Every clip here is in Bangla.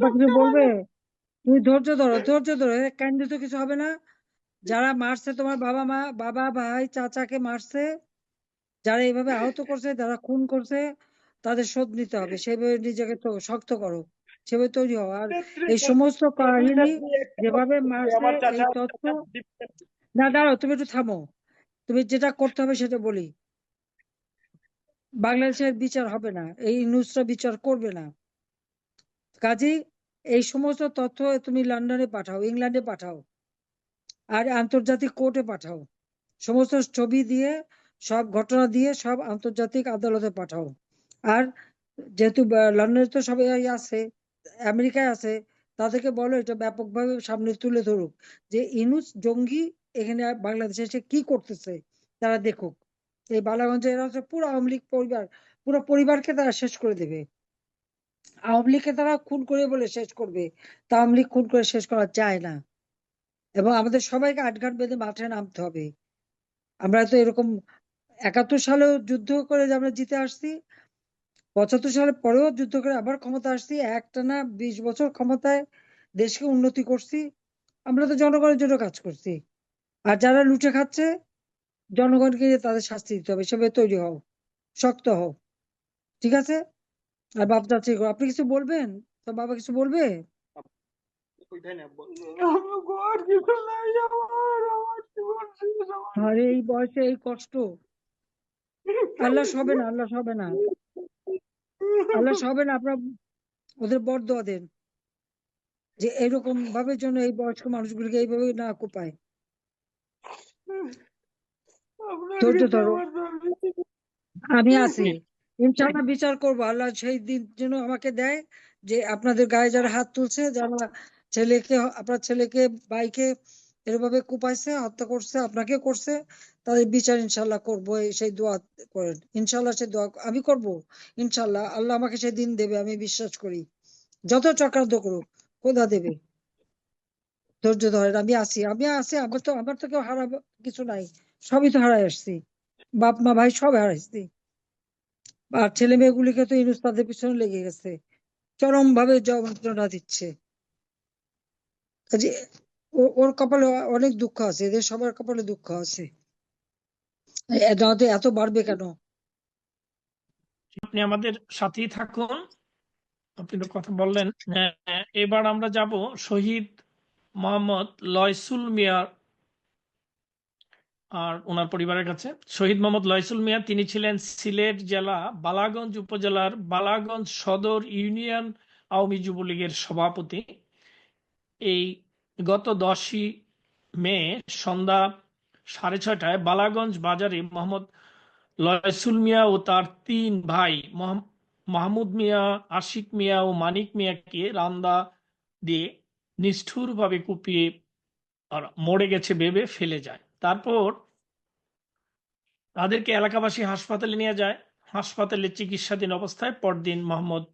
তো কিছু বলবে? তুমি ধৈর্য ধরো ধৈর্য ধরো। কান্দি তো কিছু হবে না। যারা মারছে তোমার বাবা মা বাবা ভাই চাচাকে মারছে যারা এইভাবে আহত করছে যারা খুন করছে তাদের শোধ নিতে হবে। সেভাবে নিজেকে তো শক্ত করো সেভাবে তৈরি হও। আর এই সমস্ত কাহিনী যেভাবে মারছে এই তথ্য না দাঁড়াও তুমি একটু থামো। তুমি যেটা করতে হবে সেটা বলি। বাংলাদেশের বিচার হবে না এই নুসরা বিচার করবে না। কাজেই এই সমস্ত তথ্য তুমি লন্ডনে পাঠাও, ইংল্যান্ডে পাঠাও, আর আন্তর্জাতিক কোর্টে পাঠাও। সমস্ত ছবি দিয়ে, সব ঘটনা দিয়ে সব আন্তর্জাতিক আদালতে পাঠাও। আর যেহেতু লন্ডনে তো সবাই আছে, আমেরিকায় আছে, তাদেরকে বলো এটা ব্যাপকভাবে সামনে তুলে ধরুক যে ইনুস জঙ্গি এখানে বাংলাদেশে এসে কি করতেছে, তারা দেখুক। এই বালাগঞ্জে এরা হচ্ছে পুরো আওয়ামী লীগ পরিবার, পুরো পরিবারকে তারা শেষ করে দেবে। আওয়ামী লীগকে তারা খুন করে বলে শেষ করবে, তা আওয়ামী লীগ খুন করে শেষ করা যায় না। এবং আমাদের সবাইকে আটঘাট বেঁধে মাঠে নামতে হবে। আমরা তো এরকম একাত্তর সালেও যুদ্ধ করে আমরা জিতে আসছি, পঁচাত্তর সালের পরেও যুদ্ধ করে আবার ক্ষমতা আসছি একটানা বিশ বছর ক্ষমতায় দেশকে উন্নতি করছি, আমরা তো জনগণের জন্য কাজ করছি। আর যারা লুটে খাচ্ছে, জনগণকে তাদের শাস্তি দিতে হবে, সেভাবে তৈরি হও, শক্ত হও, ঠিক আছে? আর বাপ চাচ্ছি আপনি কিছু বলবেন? তো বাবা কিছু বলবে? আর এই বয়সে এই কষ্ট। আল্লাহ সবে না আল্লাহ সবে না। আল্লাহ সবে না আপনার ওদের বরদোয়া দেন। যে এরকম ভাবে যেন এই বয়স্ক মানুষগুলিকে এইভাবে না কোপায়। ধৈর্য ধরো। আমি আছি। ইনশাআল্লাহ বিচার করব। আল্লাহ সেই দিন যেন আমাকে দেয় যে আপনাদের গায়ে যারা হাত তুলছে, যারা ছেলেকে, আপনার ছেলেকে, ভাইকে এরভাবে কুপাইছে, হত্যা করছে, আপনাকে করছে, তাদের বিচার ইনশাল্লাহ করব সেই দোয়া করেন। ইনশাল্লাহ সেই দোয়া আমি করব ইনশাল্লাহ আল্লাহ আমাকে সেই দিন দেবে, আমি বিশ্বাস করি। যত চক্রান্ত করুক, খোদা দেবে। ধৈর্য ধরেন, আমি আছি আমি আছি, আমার তো আমার তো কেউ হারাবো, কিছু নাই। সবই তো হারাই আসছি। বাপ মা ভাই সব হারাইছি। আর ছেলে মেয়েগুলিকে তো তাদের পিছনে লেগে গেছে। চরম ভাবে যন্ত্রণা দিচ্ছে। ওর কপালে অনেক দুঃখ আছে এদের সবার কপালে দুঃখ আছে। এত বাড়বে কেন? আপনি আমাদের সাথেই থাকুন। আপনি তো কথা বললেন। আহ, এবার আমরা যাব শহীদ মোহাম্মদ লয়সুল মিয়া আর ওনার পরিবারের কাছে। শহীদ মোহাম্মদ লয়সুল মিয়া, তিনি ছিলেন সিলেট জেলা, বালাগঞ্জ উপজেলার বালাগঞ্জ সদর ইউনিয়ন আওয়ামী যুবলীগের সভাপতি। এই গত দশই মে সন্ধ্যা সাড়ে ছয়টায় বালাগঞ্জ বাজারে মোহাম্মদ লয়সুল মিয়া ও তার তিন ভাই মহাম- মাহমুদ মিয়া, আশিক মিয়া ও মানিক মিয়াকে রান্দা দিয়ে নিষ্ঠুরভাবে কুপিয়ে মরে গেছে ভেবে ফেলে যায়। তারপর তাদেরকে এলাকাবাসী হাসপাতালে নিয়ে যায়। হাসপাতালে চিকিৎসাধীন অবস্থায় পরদিন মোহাম্মদ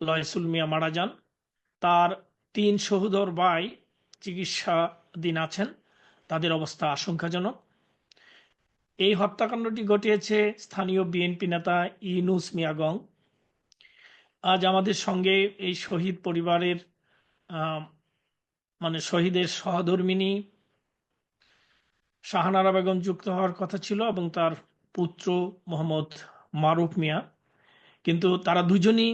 লয়সুল মিয়া মারা যান। তার তিন সহোদর ভাই চিকিৎসাধীন আছেন। তাদের অবস্থা আশঙ্কাজনক। এই হত্যাকাণ্ডটি ঘটিয়েছে স্থানীয় বিএনপি নেতা ইনুস মিয়াগং আজ আমাদের সঙ্গে এই শহীদ পরিবারের মানে শহীদের সহধর্মিনী শাহানারা বেগম যুক্ত হওয়ার কথা ছিল এবং তার পুত্র মোহাম্মদ মারুফ মিয়া। কিন্তু তারা দুজনই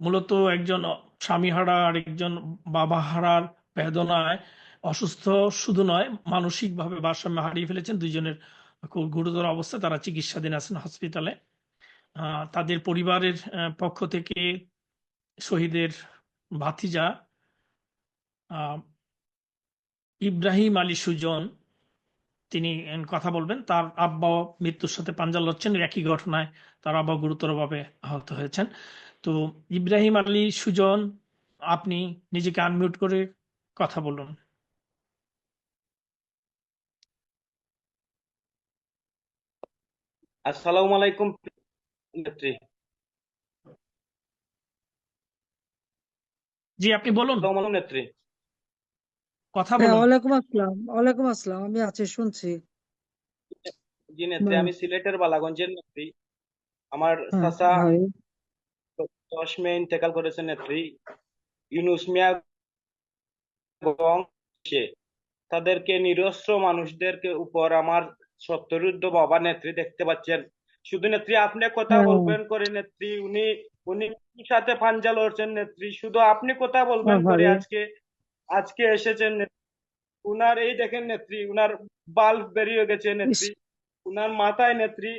মূলত একজন স্বামীহারা আর একজন বাবা হারার বেদনায় অসুস্থ। শুধু নয়, মানসিকভাবে ভারসাম্য হারিয়ে ফেলেছেন। দুইজনের খুব গুরুতর অবস্থা। তারা চিকিৎসাধীন আছেন হসপিটালে। তাদের পরিবারের পক্ষ থেকে শহীদের ভাতিজা ইব্রাহিম আলী সুজন তিনি কথা বলবেন তার আব্বা মৃত্যুর সাথে পাঞ্জা লড়ছেন একই ঘটনায় তার আব্বা গুরুতরভাবে আহত হয়েছেন। তো ইব্রাহিম আলী সুজন আপনি নিজেকে আনমিউট করে কথা বলুন। আসসালামু আলাইকুম নেত্রী। জি আপনি বলুন। নেত্রী। কথা হ্যাঁ বলুন। ওয়ালাইকুম আসসালাম ওয়ালাইকুম আসসালাম আমি আছি শুনছি। জি নেত্রী। আমি সিলেটের বালাগঞ্জের নেত্রী। আমার হ্যাঁ চাচা ভাই। দশ মে ইন্তেকাল করেছেন নেত্রী। ইউনুস মিয়া সে তাদেরকে নিরস্ত্র মানুষদেরকে উপর আমার সত্যরুদ্ধ বাবা নেত্রী দেখতে পাচ্ছেন। শুধু নেত্রী আপনি কথা হ্যাঁ। বলবেন করে নেত্রী উনি উনি সাথে পাঞ্জা লড়ছেন নেত্রী? শুধু আপনি কথা বলবেন করে বাবারে। আজকে আজকে এসেছেন নেত্রী। উনার এই দেখেন নেত্রী উনার বাল্ব বেরিয়ে গেছে নেত্রী উনার মাথায় নেত্রী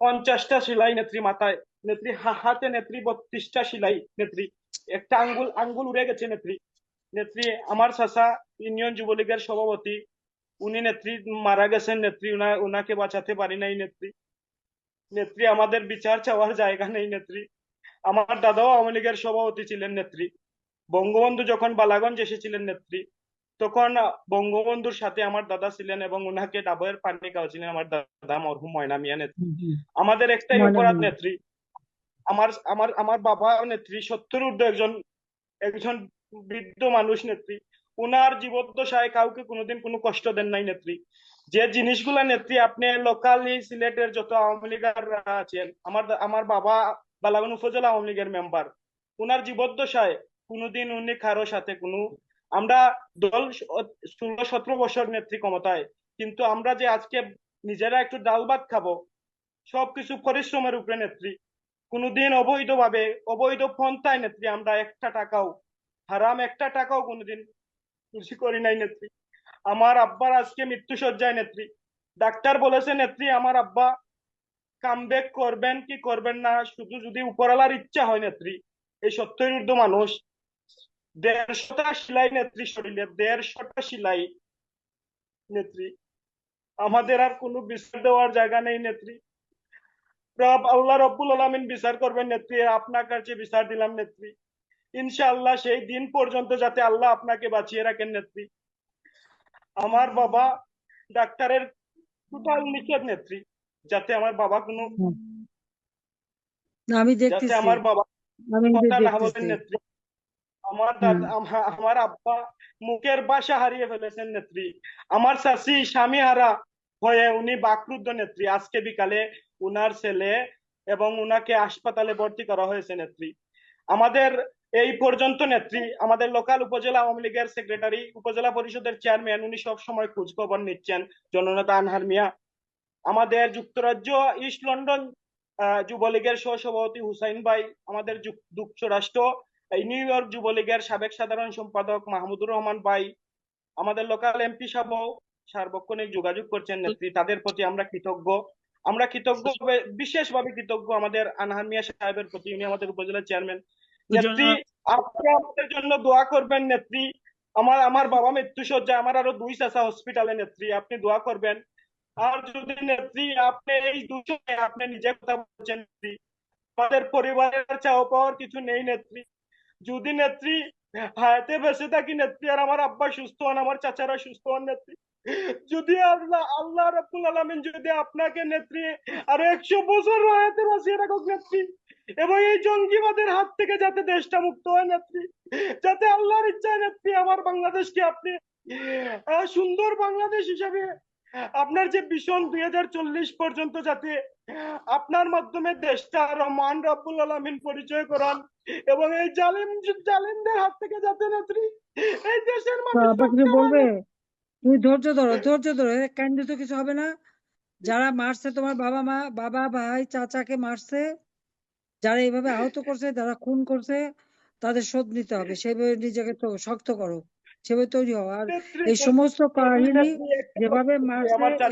পঞ্চাশটা সেলাই নেত্রী মাথায় নেত্রী হাতে নেত্রী বত্রিশটা সেলাই নেত্রী একটা আঙ্গুল আঙ্গুল উড়ে গেছে নেত্রী। নেত্রী আমার চাচা ইউনিয়ন যুবলীগের সভাপতি উনি নেত্রী মারা গেছেন নেত্রী উনা উনাকে বাঁচাতে পারি নাই নেত্রী। নেত্রী আমাদের বিচার চাওয়ার জায়গা নেই নেত্রী। আমার দাদাও আওয়ামী লীগের সভাপতি ছিলেন নেত্রী। বঙ্গবন্ধু যখন বালাগঞ্জ এসেছিলেন নেত্রী তখন বঙ্গবন্ধুর সাথে আমার দাদা ছিলেন এবং উনাকে ডাবের পানি খাওয়াছিলেন আমার দাদা মরহুম ময়না মিয়া নেত্রী। আমাদের একটাই অপরাধ নেত্রী আমার আমার আমার বাবা নেত্রী সত্তর ঊর্ধ্ব একজন একজন বৃদ্ধ মানুষ নেত্রী। উনার জীবদ্দশায় কাউকে কোনোদিন কোনো কষ্ট দেন নাই নেত্রী। যে জিনিসগুলা নেত্রী আপনি লোকালি সিলেটের যত আওয়ামী লীগার আছেন আমার আমার বাবা বালাগন উপজেলা আওয়ামী লীগের মেম্বার উনার জীবদ্দশায় কোনোদিন উনি কারও সাথে কোনো আমরা দল ষোলো সতেরো বছর নেত্রী ক্ষমতায়, কিন্তু আমরা যে আজকে নিজেরা একটু ডাল ভাত খাব, সবকিছু পরিশ্রমের উপরে নেত্রী। কোনোদিন অবৈধভাবে, অবৈধ পন্থায় নেত্রী, আমরা একটা টাকাও, হারাম একটা টাকাও কোনোদিন খুশি করি নাই নেত্রী। আমার আব্বার আজকে মৃত্যু সজ্জায় নেত্রী। ডাক্তার বলেছে, নেত্রী, আমার আব্বা কামব্যাক করবেন কি করবেন না, শুধু যদি উপরালার ইচ্ছা হয় নেত্রী, এই সত্তর ঊর্ধ্ব মানুষ। দেড়শোটা সেলাই নেত্রী শরীরে দেড়শোটা সেলাই নেত্রী। আমাদের আর কোনো বিচার দেওয়ার জায়গা নেই নেত্রী। রব আল্লাহ রব্বুল আলমিন বিচার করবেন নেত্রী আপনার কাছে বিচার দিলাম নেত্রী। ইনশাআল্লাহ সেই দিন পর্যন্ত যাতে আল্লাহ আপনাকে বাঁচিয়ে রাখেন নেত্রী। আমার বাবা ডাক্তারের টোটাল নিষেধ নেত্রী যাতে আমার বাবা কোনো আমি যাতে দেখতেছি আমার বাবা আমি কথা না বলেন নেত্রী। আমার দাদা আমার আব্বা মুখের ভাষা হারিয়ে ফেলেছেন নেত্রী। আমার স্বামী হারা হয়ে উনি বাকরুদ্ধ নেত্রী। আজকে বিকালে উনার ছেলে এবং উনাকে হাসপাতালে ভর্তি করা হয়েছে নেত্রী। আমাদের এই পর্যন্ত নেত্রী আমাদের লোকাল উপজেলা আওয়ামী লীগের সেক্রেটারি উপজেলা পরিষদের চেয়ারম্যান উনি সব সময় খোঁজ খবর নিচ্ছেন। জননেতা আনহার মিয়া। আমাদের যুক্তরাজ্য ইস্ট লন্ডন যুবলীগের সহসভাপতি হুসাইন ভাই আমাদের যুক- যুক্তরাষ্ট্র নিউ ইয়র্ক যুবলীগের সাবেক সাধারণ সম্পাদক মাহমুদুর রহমান ভাই আমাদের লোকাল এমপি সাহেব সার্বক্ষণিক যোগাযোগ করছেন নেত্রী তাদের প্রতি আমরা কৃতজ্ঞ। আমরা কৃতজ্ঞ বিশেষভাবে কৃতজ্ঞ আমাদের আনহার মিয়া সাহেবের প্রতি উনি আমাদের উপজেলা চেয়ারম্যান নেত্রী আপনি আমাদের জন্য দোয়া করবেন নেত্রী। আমার আমার বাবা মৃত্যু সজ্জায় আমার আরও দুই চাচা হসপিটালে নেত্রী আপনি দোয়া করবেন। আর যদি নেত্রী আপনি এই দুশোকে আপনি নিজে কথা বলছেন নেত্রী আমাদের পরিবারের চাও পাওয়ার কিছু নেই নেত্রী। যদি নেত্রী, হায়াতে বেঁচে থাকি নেত্রী, আর আমার আব্বা সুস্থ হন, আমার চাচারা সুস্থ হন নেত্রী। যদি আল্লাহ আল্লাহ রাব্বুল আলামিন যদি আপনাকে নেত্রী, আর একশো বছর হায়াতে বাঁচিয়ে রাখুক নেত্রী, এবং এই জঙ্গিবাদের হাত থেকে যাতে দেশটা মুক্ত হয় নেত্রী, যাতে আল্লাহর ইচ্ছায় নেত্রী, আমার বাংলাদেশকে আপনি সুন্দর বাংলাদেশ হিসাবে আপনার যে ভীষণ দুই হাজার চল্লিশ পর্যন্ত যাতে আপনার মাধ্যমে দেশটা আরও মান রাব্বুল আলামিন পরিচয় করান এবং এই জালিম জালিমদের হাত থেকে যাতে নেত্রী এই দেশের মানুষ। বলবে? তুমি ধৈর্য ধরো ধৈর্য ধরো কান্দি তো কিছু হবে না। যারা মারছে তোমার বাবা মা বাবা ভাই চাচাকে মারছে যারা এইভাবে আহত করছে যারা খুন করছে তাদের শোধ নিতে হবে। সেভাবে নিজেকে শক্ত করো। সেভাবে তৈরি হও আর এই সমস্ত কাহিনী যেভাবে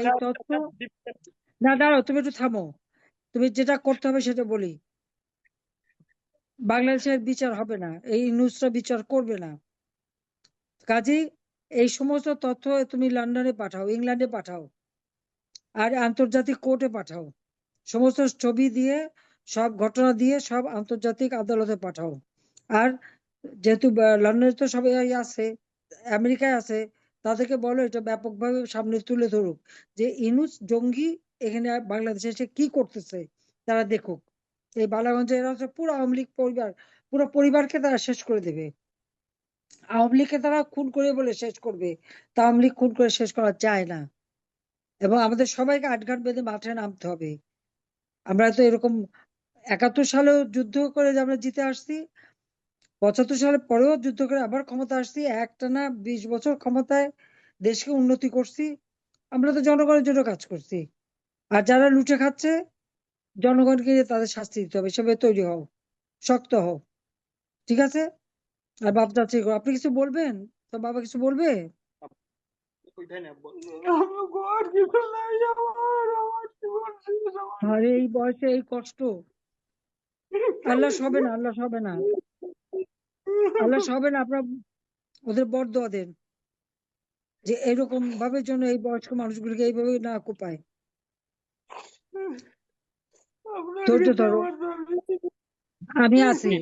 এই তথ্য না দাঁড়াও তুমি একটু থামো। তুমি যেটা করতে হবে সেটা বলি। বাংলাদেশের বিচার হবে না এই নুসরা বিচার করবে না। কাজেই এই সমস্ত তথ্য তুমি লন্ডনে পাঠাও ইংল্যান্ডে পাঠাও আর আন্তর্জাতিক কোর্টে পাঠাও। সমস্ত ছবি দিয়ে সব ঘটনা দিয়ে সব আন্তর্জাতিক আদালতে পাঠাও। আর যেহেতু লন্ডনে তো সবাই আছে আমেরিকায় আছে, তাদেরকে বলো এটা ব্যাপকভাবে সামনে তুলে ধরুক যে ইনুস জঙ্গি এখানে বাংলাদেশে এসে কি করতেছে, তারা দেখুক। এই বালাগঞ্জে এরা হচ্ছে পুরো আওয়ামী লীগ পরিবার, পুরো পরিবারকে তারা শেষ করে দেবে। আওয়ামী লীগকে তারা খুন করে বলে শেষ করবে, তা আওয়ামী লীগ খুন করে শেষ করা যায় না। এবং আমাদের সবাইকে আটঘাট বেঁধে মাঠে নামতে হবে। আমরা তো এরকম একাত্তর সালেও যুদ্ধ করে আমরা জিতে আসছি পঁচাত্তর সালের পরেও যুদ্ধ করে আবার ক্ষমতা আসছি। একটানা বিশ বছর ক্ষমতায় দেশকে উন্নতি করছি। আমরা তো জনগণের জন্য কাজ করছি। আর যারা লুটে খাচ্ছে, জনগণকে তাদের শাস্তি দিতে হবে। সেভাবে তৈরি হও, শক্ত হও। ঠিক আছে? আর বাপ চাচ্ছি আপনি কিছু বলবেন? তো বাবা কিছু বলবে? না আর, এই বয়সে এই কষ্ট। আল্লাহ হবে না, আল্লাহ হবে না। আল্লাহ হবে না আপনার ওদের বরদোয়া দেন যে এরকম ভাবে যেন এই বয়স্ক মানুষগুলোকে এইভাবে না কোপায়। ধৈর্য ধরো। আমি আছি।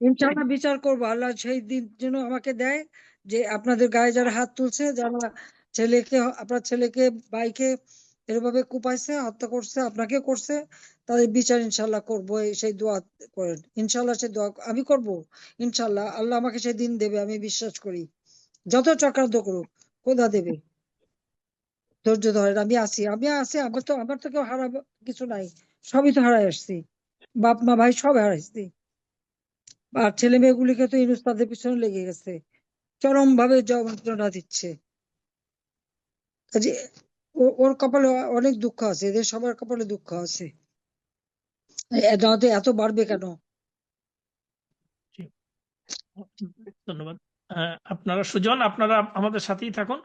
ইনশাআল্লাহ বিচার করব। আল্লাহ সেই দিন যেন আমাকে দেয় যে আপনাদের গায়ে যারা হাত তুলছে যারা ছেলেকে আপনার ছেলেকে ভাইকে এরভাবে কুপাইছে হত্যা করছে আপনাকে করছে। তাদের বিচার ইনশাল্লাহ করব সেই দোয়া করেন। ইনশাল্লাহ সেই দোয়া আমি করব, ইনশাল্লাহ। আল্লাহ আমাকে সেই দিন দেবে, আমি বিশ্বাস করি। যত চক্রান্ত করুক, খোদা দেবে। ধৈর্য ধরেন, আমি আছি আমি আছি, আমার তো আমার তো কেউ হারাবো কিছু নাই। সবই তো হারাই আসছি। বাপ, মা, ভাই সব হারাইছি আর ছেলে মেয়েগুলিকে তো ইনুস তাদের পিছনে লেগে গেছে। চরম ভাবে যন্ত্রণা দিচ্ছে। ওর কপালে অনেক দুঃখ আছে, এদের সবার কপালে দুঃখ আছে। এত বাড়বে কেন? ধন্যবাদ। আপনারা সুজন, আপনারা আমাদের সাথেই থাকুন।